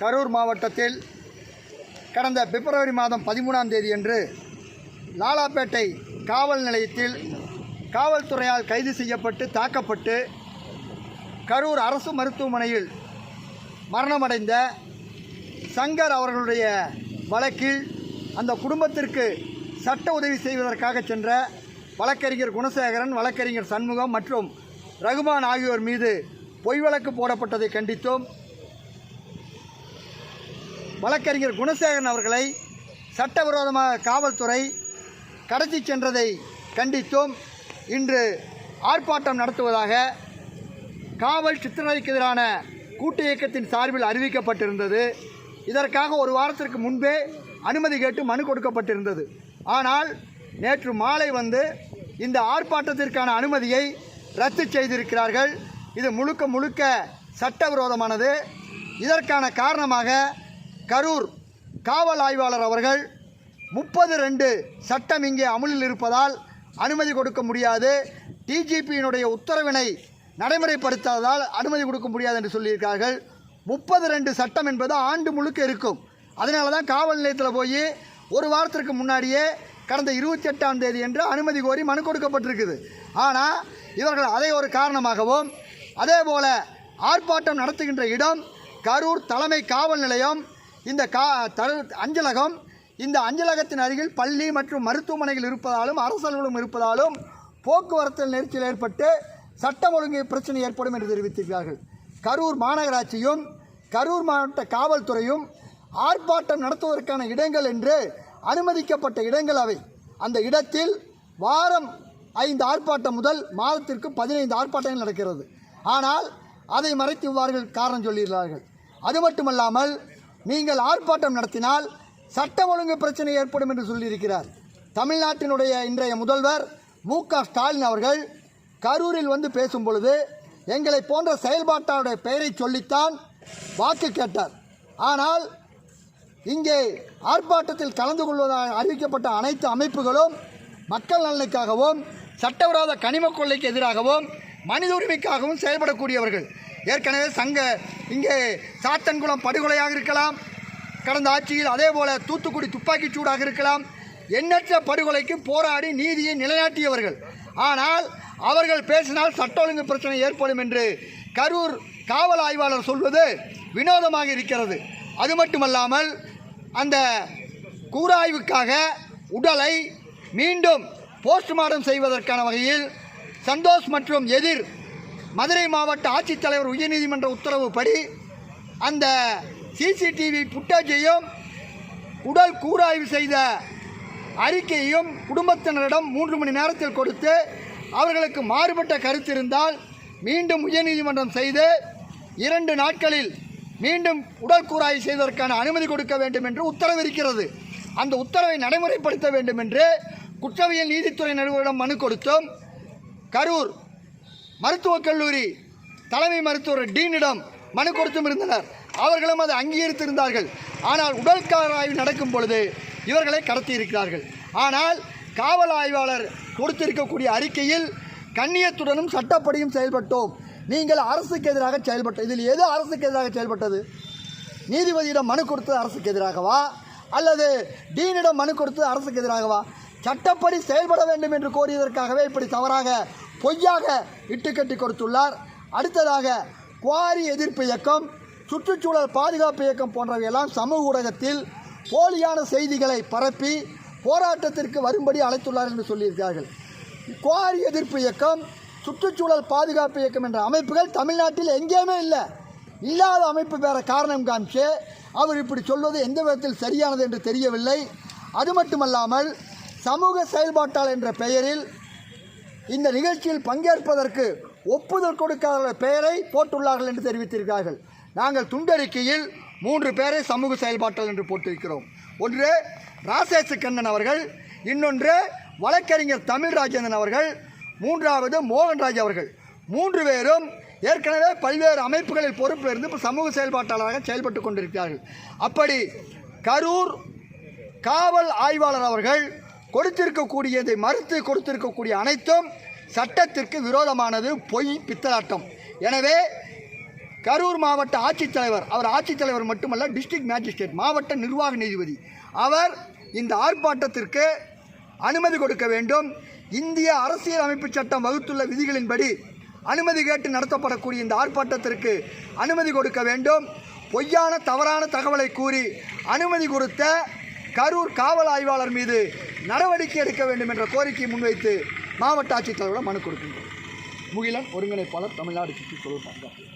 கரூர் மாவட்டத்தில் கடந்த பிப்ரவரி மாதம் பதிமூணாம் தேதியன்று லாலாப்பேட்டை காவல் நிலையத்தில் காவல்துறையால் கைது செய்யப்பட்டு தாக்கப்பட்டு கரூர் அரசு மருத்துவமனையில் மரணமடைந்த சங்கர் அவர்களுடைய வழக்கில் அந்த குடும்பத்திற்கு சட்ட உதவி செய்வதற்காக சென்ற வழக்கறிஞர் குணசேகரன் வழக்கறிஞர் சண்முகம் மற்றும் ரகுமான் ஆகியோர் மீது பொய் வழக்கு போடப்பட்டதை கண்டித்தும். வழக்கறிஞர் குணசேகரன் அவர்களை சட்டவிரோதமாக காவல்துறை கடத்தி சென்றதை கண்டித்தும். இன்று ஆர்ப்பாட்டம் நடத்துவதாக காவல் சித்திரவதைக்கு எதிரான கூட்டு இயக்கத்தின் சார்பில் அறிவிக்கப்பட்டிருந்தது. இதற்காக ஒரு வாரத்திற்கு முன்பே அனுமதி கேட்டு மனு கொடுக்கப்பட்டிருந்தது. ஆனால் நேற்று மாலை வந்து இந்த ஆர்ப்பாட்டத்திற்கான அனுமதியை ரத்து செய்திருக்கிறார்கள். இது முழுக்க முழுக்க சட்டவிரோதமானது. இதற்கான காரணமாக கரூர் காவல் ஆய்வாளர் அவர்கள் முப்பது ரெண்டு சட்டம் இங்கே அமுலில் இருப்பதால் அனுமதி கொடுக்க முடியாது. டிஜிபியினுடைய உத்தரவினை நடைமுறைப்படுத்தாததால் அனுமதி கொடுக்க முடியாது என்று சொல்லியிருக்கார்கள் முப்பது ரெண்டு சட்டம் என்பது ஆண்டு முழுக்க இருக்கும். அதனால தான் காவல் நிலையத்தில் போய் ஒரு வாரத்திற்கு முன்னாடியே கடந்த இருபத்தி எட்டாம் தேதி என்று அனுமதி கோரி மனு கொடுக்கப்பட்டிருக்குது. ஆனால் இவர்கள் அதை ஒரு காரணமாகவும் அதே போல ஆர்ப்பாட்டம் நடத்துகின்ற இடம் கரூர் தலைமை காவல் நிலையம் இந்த கா தரு அஞ்சலகம் இந்த அஞ்சலகத்தின் அருகில் பள்ளி மற்றும் மருத்துவமனைகள் இருப்பதாலும் அரசு அலுவலகம் இருப்பதாலும் போக்குவரத்தில் நெரிச்சல் ஏற்பட்டு சட்டம் ஒழுங்கு பிரச்சனை ஏற்படும் என்று தெரிவித்திருக்கிறார்கள். கரூர் மாநகராட்சியும் கரூர் மாவட்ட காவல்துறையும் ஆர்ப்பாட்டம் நடத்துவதற்கான இடங்கள் என்று அனுமதிக்கப்பட்ட இடங்கள் அவை. அந்த இடத்தில் வாரம் ஐந்து ஆர்ப்பாட்டம் முதல் மாதத்திற்கு பதினைந்து ஆர்ப்பாட்டங்கள் நடக்கிறது. ஆனால் அதை மறைத்து இவ்வாறு காரணம் சொல்லியிருக்கிறார்கள். அது மட்டுமல்லாமல் நீங்கள் ஆர்ப்பாட்டம் நடத்தினால் சட்டம் ஒழுங்கு பிரச்சனை ஏற்படும் என்று சொல்லியிருக்கிறார். தமிழ்நாட்டினுடைய இன்றைய முதல்வர் மு க ஸ்டாலின் அவர்கள் கரூரில் வந்து பேசும் பொழுது எங்களை போன்ற செயல்பாட்டாருடைய பெயரை சொல்லித்தான் வாக்கு கேட்டார். ஆனால் இங்கே ஆர்ப்பாட்டத்தில் கலந்து கொள்வதாக அறிவிக்கப்பட்ட அனைத்து அமைப்புகளும் மக்கள் நலனுக்காகவும் சட்டவிரோத கனிம கொள்ளைக்கு எதிராகவும் மனித உரிமைக்காகவும் செயல்படக்கூடியவர்கள். ஏற்கனவே சங்க இங்கே சாத்தன்குளம் படுகொலையாக இருக்கலாம் கடந்த ஆட்சியில் அதே போல தூத்துக்குடி துப்பாக்கிச் சூடாக இருக்கலாம் எண்ணற்ற படுகொலைக்கு போராடி நீதியை நிலைநாட்டியவர்கள். ஆனால் அவர்கள் பேசினால் சட்ட ஒழுங்கு பிரச்சனை ஏற்படும் என்று கரூர் காவல் ஆய்வாளர் சொல்வது வினோதமாக இருக்கிறது. அது மட்டுமல்லாமல் அந்த கூராய்வுக்காக உடலை மீண்டும் போஸ்ட்மார்டம் செய்வதற்கான வகையில் சந்தோஷ் மற்றும் எதிர் மதுரை மாவட்ட ஆட்சித்தலைவர் உயர்நீதிமன்ற உத்தரவுப்படி அந்த சிசிடிவி புட்டேஜையும் உடல் கூராய்வு செய்த அறிக்கையையும் குடும்பத்தினரிடம் மூன்று மணி நேரத்தில் கொடுத்து அவர்களுக்கு மாறுபட்ட கருத்து இருந்தால் மீண்டும் உயர்நீதிமன்றம் செய்து இரண்டு நாட்களில் மீண்டும் உடல் செய்வதற்கான அனுமதி கொடுக்க வேண்டும் என்று உத்தரவு இருக்கிறது அந்த உத்தரவை நடைமுறைப்படுத்த வேண்டும் என்று குற்றவியல் நீதித்துறை நடுவரிடம் மனு கொடுத்தும். கரூர் மருத்துவக் கல்லூரி தலைமை மருத்துவர் டீனிடம் மனு கொடுத்தும் இருந்தனர். அவர்களும் அதை அங்கீகரித்திருந்தார்கள். ஆனால் உடல் ஆய்வு நடக்கும் பொழுது இவர்களை கடத்தி இருக்கிறார்கள் ஆனால் காவல் ஆய்வாளர் கொடுத்திருக்கக்கூடிய அறிக்கையில் கண்ணியத்துடனும் சட்டப்படியும் செயல்பட்டோம். நீங்கள் அரசுக்கு எதிராக செயல்பட்ட இதில் எது அரசுக்கு எதிராக செயல்பட்டது? நீதிபதியிடம் மனு கொடுத்தது அரசுக்கு எதிராகவா? அல்லது டீனிடம் மனு கொடுத்தது அரசுக்கு எதிராகவா? சட்டப்படி செயல்பட வேண்டும் என்று கோரியதற்காகவே இப்படி தவறாக பொய்யாக இட்டுக்கட்டி கொடுத்துள்ளார். அடுத்ததாக குவாரி எதிர்ப்பு இயக்கம் சுற்றுச்சூழல் பாதுகாப்பு இயக்கம் போன்றவையெல்லாம் சமூக ஊடகத்தில் போலியான செய்திகளை பரப்பி போராட்டத்திற்கு வரும்படி அழைத்துள்ளார் என்று சொல்லியிருக்கிறார்கள். குவாரி எதிர்ப்பு இயக்கம் சுற்றுச்சூழல் பாதுகாப்பு இயக்கம் என்ற அமைப்புகள் தமிழ்நாட்டில் எங்கேயுமே இல்லை. இல்லாத அமைப்பு வேற காரணம் காமிச்சு அவர் இப்படி சொல்வது எந்த விதத்தில் சரியானது என்று தெரியவில்லை. அது மட்டுமல்லாமல் சமூக செயல்பாட்டாளர் என்ற பெயரில் இந்த நிகழ்ச்சியில் பங்கேற்பதற்கு ஒப்புதல் கொடுக்காத பெயரை போட்டுள்ளார்கள் என்று தெரிவித்திருக்கிறார்கள். நாங்கள் துண்டறிக்கையில் மூன்று பேரை சமூக செயல்பாட்டாளர் என்று போட்டிருக்கிறோம். ஒன்று ராசேசு கண்ணன் அவர்கள் இன்னொன்று வழக்கறிஞர் தமிழ் ராஜேந்திரன் அவர்கள் மூன்றாவது மோகன்ராஜ் அவர்கள். மூன்று பேரும் ஏற்கனவே பல்வேறு அமைப்புகளில் பொறுப்பில் இருந்து இப்போ சமூக செயல்பாட்டாளராக செயல்பட்டு கொண்டிருக்கிறார்கள். அப்படி கரூர் காவல் ஆய்வாளர் அவர்கள் கொடுத்திருக்கக்கூடியதை மறுத்து கொடுத்திருக்கக்கூடிய அனைத்தும் சட்டத்திற்கு விரோதமானது பொய் பித்தலாட்டம். எனவே கரூர் மாவட்ட ஆட்சித்தலைவர் அவர் ஆட்சித்தலைவர் மட்டுமல்ல டிஸ்ட்ரிக்ட் மேஜிஸ்ட்ரேட் மாவட்ட நிர்வாக நீதிபதி. அவர் இந்த ஆர்ப்பாட்டத்திற்கு அனுமதி கொடுக்க வேண்டும். இந்திய அரசியல் அமைப்பு சட்டம் வகுத்துள்ள விதிகளின்படி அனுமதி கேட்டு நடத்தப்படக்கூடிய இந்த ஆர்ப்பாட்டத்திற்கு அனுமதி கொடுக்க வேண்டும். பொய்யான தவறான தகவலை கூறி அனுமதி கொடுத்த கரூர் காவல் ஆய்வாளர் மீது நடவடிக்கை எடுக்க வேண்டும் என்ற கோரிக்கையை முன்வைத்து மாவட்ட ஆட்சித்தலைவரிடம் மனு கொடுக்கின்றோம். முகிலன் ஒருங்கிணைப்பாளர் தமிழ்நாடு சுற்றுச்சூழல் பாதுகாப்பு